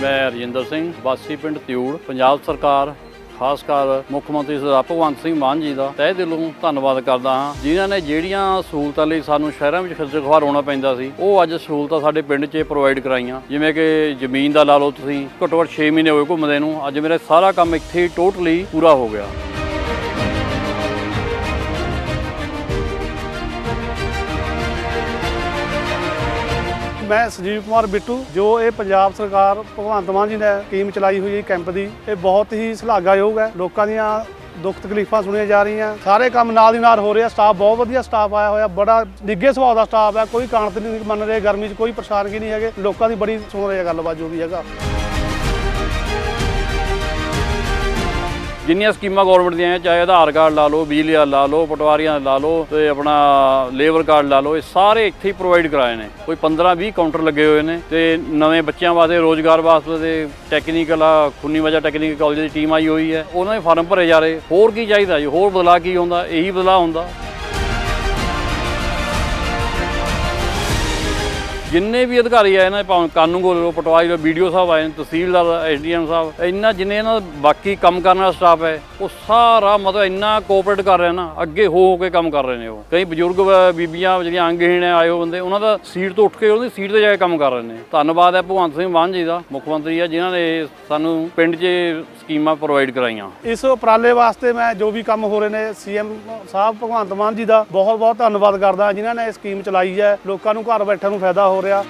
ਮੈਂ ਰਜਿੰਦਰ ਸਿੰਘ, ਵਾਸੀ ਪਿੰਡ ਤਿਊੜ, ਪੰਜਾਬ ਸਰਕਾਰ, ਖਾਸ ਕਰ ਮੁੱਖ ਮੰਤਰੀ ਸਰਦਾਰ ਭਗਵੰਤ ਸਿੰਘ ਮਾਨ ਜੀ ਦਾ ਤਹਿ ਦਿਲੋਂ ਧੰਨਵਾਦ ਕਰਦਾ ਹਾਂ, ਜਿਨ੍ਹਾਂ ਨੇ ਜਿਹੜੀਆਂ ਸਹੂਲਤਾਂ ਲਈ ਸਾਨੂੰ ਸ਼ਹਿਰਾਂ ਵਿੱਚ ਖੱਜਲ ਖੁਆਰ ਹੋਣਾ ਪੈਂਦਾ ਸੀ, ਉਹ ਅੱਜ ਸਹੂਲਤਾਂ ਸਾਡੇ ਪਿੰਡ 'ਚ ਪ੍ਰੋਵਾਈਡ ਕਰਾਈਆਂ। ਜਿਵੇਂ ਕਿ ਜ਼ਮੀਨ ਦਾ ਲਾ ਲਓ ਤੁਸੀਂ, ਘੱਟੋ ਘੱਟ 6 ਮਹੀਨੇ ਹੋਏ ਘੁੰਮਦੇ ਨੂੰ, ਅੱਜ ਮੇਰਾ ਸਾਰਾ ਕੰਮ ਇੱਥੇ ਹੀ ਟੋਟਲੀ ਪੂਰਾ ਹੋ ਗਿਆ। ਮੈਂ ਸੰਜੀਵ ਕੁਮਾਰ ਬਿੱਟੂ, ਜੋ ਇਹ ਪੰਜਾਬ ਸਰਕਾਰ ਭਗਵੰਤ ਮਾਨ ਜੀ ਨੇ ਸਕੀਮ ਚਲਾਈ ਹੋਈ ਹੈ ਕੈਂਪ ਦੀ, ਇਹ ਬਹੁਤ ਹੀ ਸ਼ਲਾਘਾਯੋਗ ਹੈ। ਲੋਕਾਂ ਦੀਆਂ ਦੁੱਖ ਤਕਲੀਫਾਂ ਸੁਣੀਆਂ ਜਾ ਰਹੀਆਂ, ਸਾਰੇ ਕੰਮ ਨਾਲ ਦੀ ਨਾਲ ਹੋ ਰਿਹਾ ਸਟਾਫ ਬਹੁਤ ਵਧੀਆ ਸਟਾਫ ਆਇਆ ਹੋਇਆ, ਬੜਾ ਨਿੱਘੇ ਸੁਭਾਅ ਦਾ ਸਟਾਫ ਹੈ, ਕੋਈ ਕਾਣਤ ਨਹੀਂ ਮੰਨ ਰਿਹਾ, ਗਰਮੀ 'ਚ ਕੋਈ ਪਰੇਸ਼ਾਨਗੀ ਨਹੀਂ ਹੈਗੇ, ਲੋਕਾਂ ਦੀ ਬੜੀ ਸੁਣ ਰਿਹਾ ਗੱਲਬਾਤ ਜੋ ਵੀ ਹੈਗਾ। ਜਿੰਨੀਆਂ ਸਕੀਮਾਂ ਗਵਰਨਮੈਂਟ ਦੀਆਂ ਆਈਆਂ, ਚਾਹੇ ਆਧਾਰ ਕਾਰਡ ਲਾ ਲਓ ਬਿਜਲੀ ਦਾ ਲਾ ਲਓ ਪਟਵਾਰੀਆਂ ਦਾ ਲਾ ਲਓ ਤੇ ਆਪਣਾ ਲੇਬਰ ਕਾਰਡ ਲਾ ਲਓ ਇਹ ਸਾਰੇ ਇੱਥੇ ਹੀ ਪ੍ਰੋਵਾਈਡ ਕਰਾਏ ਨੇ। ਕੋਈ 15 20 ਕਾਊਂਟਰ ਲੱਗੇ ਹੋਏ ਨੇ ਤੇ ਨਵੇਂ ਬੱਚਿਆਂ ਵਾਸਤੇ ਰੋਜ਼ਗਾਰ ਵਾਸਤੇ ਟੈਕਨੀਕਲ ਆ ਖੁੰਨੀ ਵਜਾ ਟੈਕਨੀਕਲ ਕਾਲਜ ਦੀ ਟੀਮ ਆਈ ਹੋਈ ਹੈ। ਉਹਨਾਂ ਦੇ ਫਾਰਮ ਭਰੇ ਜਾ ਰਹੇ। ਹੋਰ ਕੀ ਚਾਹੀਦਾ ਜੀ? ਹੋਰ ਬਦਲਾਅ ਕੀ ਹੁੰਦਾ? ਇਹੀ ਬਦਲਾਅ ਹੁੰਦਾ। ਜਿੰਨੇ ਵੀ ਅਧਿਕਾਰੀ ਆਏ ਨੇ, ਭਾਵੇਂ ਕਾਨੂੰਗੋ ਲੋ ਪਟਵਾਰੀ ਲੋ ਵੀਡੀਓ ਸਾਹਿਬ ਆਏ ਨੇ, ਤਹਿਸੀਲਦਾਰ ਐਸਡੀਐਮ ਸਾਹਿਬ, ਇੰਨਾ ਜਿੰਨੇ ਇਹਨਾਂ ਦਾ ਬਾਕੀ ਕੰਮ ਕਰਨ ਵਾਲਾ ਸਟਾਫ ਹੈ, ਉਹ ਸਾਰਾ ਮਤਲਬ ਇੰਨਾ ਕੋਆਪਰੇਟ ਕਰ ਰਿਹਾ ਨਾ ਅੱਗੇ ਹੋ ਹੋ ਕੇ ਕੰਮ ਕਰ ਰਹੇ ਨੇ ਉਹ। ਕਈ ਬਜ਼ੁਰਗ ਬੀਬੀਆਂ ਜਿਹੜੀਆਂ ਅੰਗਹੀਣ ਆਏ ਹੋ ਬੰਦੇ, ਉਹਨਾਂ ਦਾ ਸੀਟ ਤੋਂ ਉੱਠ ਕੇ ਉਹਦੀ ਸੀਟ ਤੇ ਜਾ ਕੇ ਕੰਮ ਕਰ ਰਹੇ ਨੇ। ਧੰਨਵਾਦ ਹੈ ਭਗਵੰਤ ਸਿੰਘ ਮਾਨ ਜੀ ਦਾ, ਮੁੱਖ ਮੰਤਰੀ ਆ, ਜਿਨ੍ਹਾਂ ਨੇ ਸਾਨੂੰ ਪਿੰਡ 'ਚ ਸਕੀਮਾਂ ਪ੍ਰੋਵਾਈਡ ਕਰਾਈਆਂ। ਇਸ ਉਪਰਾਲੇ ਵਾਸਤੇ ਮੈਂ ਜੋ ਵੀ ਕੰਮ ਹੋ ਰਹੇ ਨੇ ਸੀਐਮ ਸਾਹਿਬ ਭਗਵੰਤ ਮਾਨ ਜੀ ਦਾ ਬਹੁਤ ਬਹੁਤ ਧੰਨਵਾਦ ਕਰਦਾ, ਜਿਨ੍ਹਾਂ ਨੇ ਇਹ ਸਕੀਮ ਚਲਾਈ ਹੈ, ਲੋਕਾਂ ਨੂੰ ਘਰ ਬੈਠਣ ਨੂੰ ਫਾਇਦਾ ਹੋ ਹੋ ਰਿਹਾ।